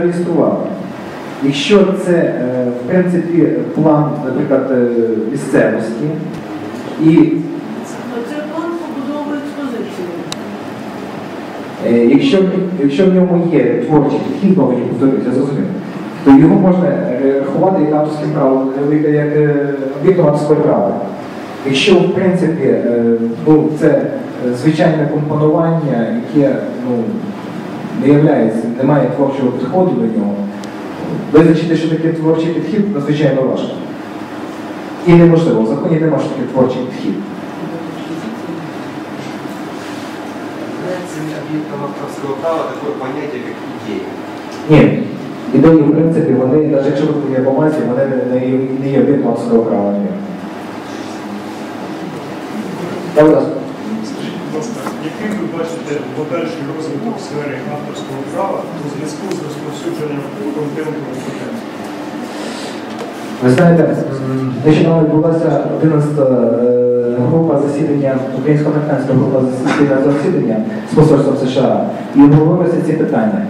реєстрували. Якщо це, е, в принципі, план, наприклад, е, місцевості, і Це план побудови експозиції. е, якщо, якщо в ньому є творчий підхід, знову ж повторюся, зрозуміло, то його можна рахувати як авторським правом, як об'єктом авторського права. Якщо, в принципі, ну, це звичайне компонування, яке ну, не являється, немає творчого підходу до нього, визначити, що таке творчий підхід, надзвичайно важко. І неможливо, в законі немає, що таке творчий підхід. Объектом авторского права такое понятие, как идея? Ні. Ідеї, в принципі, вони, навіть якщо ви є бумазі, вони не, є- об'єктом авторського права. Ні. Я будь ласка. Скажіть, будь ласка, яким ви бачите подальший розвиток в сфері авторського права у зв'язку з розповсюдженням контенту в інтернеті? Ви знаєте, нещодавно відбулася 11 група засідання, українсько-американська група засідання засідання з посольством США і обговорювалися ці питання.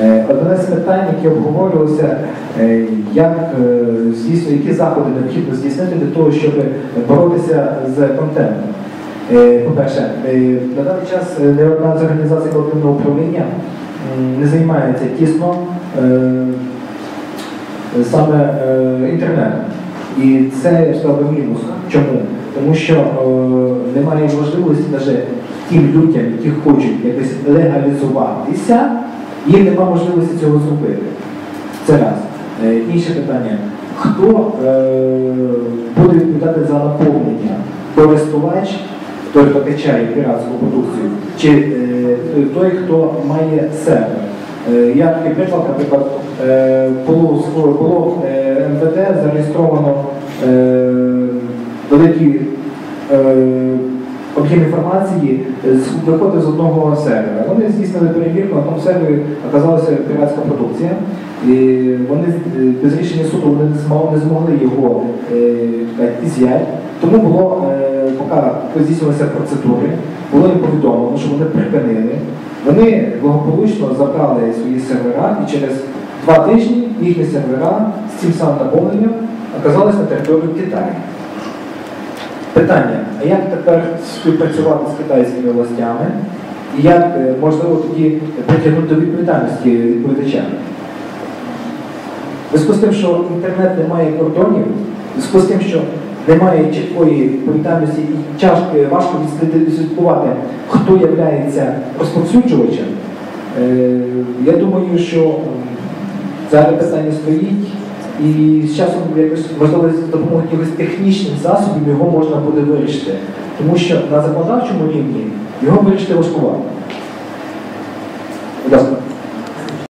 Е, Одне з питань, яке обговорювалося, е, як е, які заходи необхідно здійснити для того, щоб боротися з контентом. Е, По-перше, е, на даний час е, не одна з організацій колективного управління не займається тісно саме інтернетом. І це я сказав мінус. Чому? Тому що немає можливості навіть тим людям, які хочуть якось легалізуватися, їм немає можливості цього зробити. Це раз. Інше питання. Хто буде відповідати за наповнення? Користувач, той, хто качає піратську продукцію, чи е, той, хто має сервер? Е, Як і приклад, наприклад, е, сво- було е, МВД зареєстровано е, великий е, об'єм інформації виходить з одного сервера. Вони здійснили перевірку, на тому сервері оказалася піратська продукція. І вони е, без рішення суду вони не змогли, його е, ізяти. Тому було, е, поки здійснювалися процедури, було їм повідомлено, що вони припинили. Вони благополучно забрали свої сервера і через два тижні їхні сервера з цим самим наповненням оказалися на території Китаю. Питання, а як тепер співпрацювати з китайськими властями і як е, можливо тоді притягнути до відповідальності відповідача? Зв'язку з тим, що інтернет не має кордонів, в зв'язку з тим, що немає чіткої відповідальності і тяжко, важко відслідкувати, хто є розповсюджувачем, е, я думаю, що зараз питання стоїть, і з часом якось можливо з допомогою якихось технічних засобів його можна буде вирішити. Тому що на законодавчому рівні його вирішити важкувато.